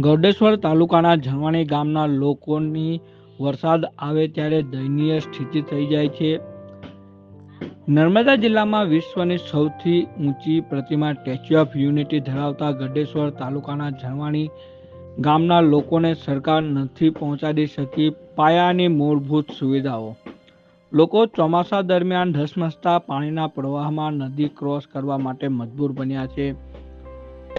ગૌડેશ્વર તાલુકાના ઝરવાણી ગામના લોકોની વરસાદ આવે ત્યારે દયનીય સ્થિતિ થઈ જાય છે. નર્મદા જિલ્લામાં વિશ્વની સૌથી ઊંચી પ્રતિમા સ્ટેચ્યુ ઓફ યુનિટી ધરાવતા ગડેશ્વર તાલુકાના ઝરવાણી ગામના લોકોને સરકાર નથી પહોંચાડી શકી પાયાની મૂળભૂત સુવિધાઓ. લોકો ચોમાસા દરમિયાન ધસમસતા પાણીના પ્રવાહમાં નદી ક્રોસ કરવા માટે મજબૂર બન્યા છે.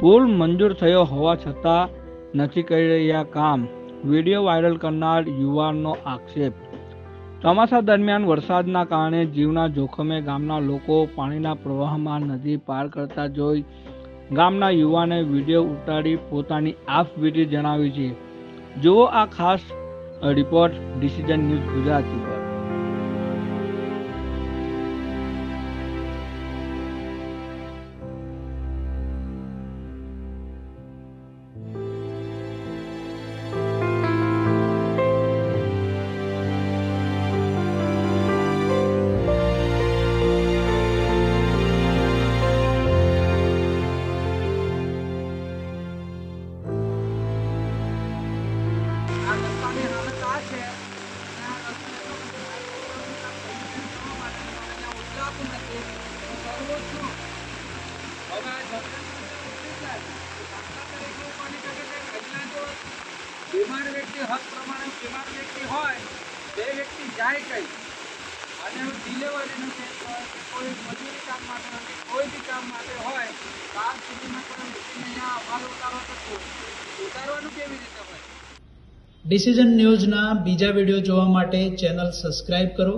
પુલ મંજૂર થયો હોવા છતાં નથી કરી રહ્યા કામ. વીડિયો વાયરલ કરનાર યુવાનનો આક્ષેપ. ચોમાસા દરમિયાન વરસાદના કારણે જીવના જોખમે ગામના લોકો પાણીના પ્રવાહમાં નદી પાર કરતા જોઈ ગામના યુવાને વીડિયો ઉતારી પોતાની આપવીતી જણાવી છે. જુઓ આ ખાસ રિપોર્ટ ડિસિઝન ન્યૂઝ ગુજરાતી પર. બીમાર વ્યક્તિ હદ પ્રમાણે બીમાર વ્યક્તિ હોય, તે વ્યક્તિ જાય કઈ? અને ડિલિવરીનું કોઈ મજૂરી કામ માટે કે કોઈ બી કામ માટે હોય ત્યાર સુધીમાં પણ વ્યક્તિને અહીંયા અભાવ ઉતારવા તો ઉતારવાનું કેવી રીતે હોય? ડિસિઝન ન્યૂઝના બીજા વીડિયો જોવા માટે ચેનલ સબસ્ક્રાઇબ કરો.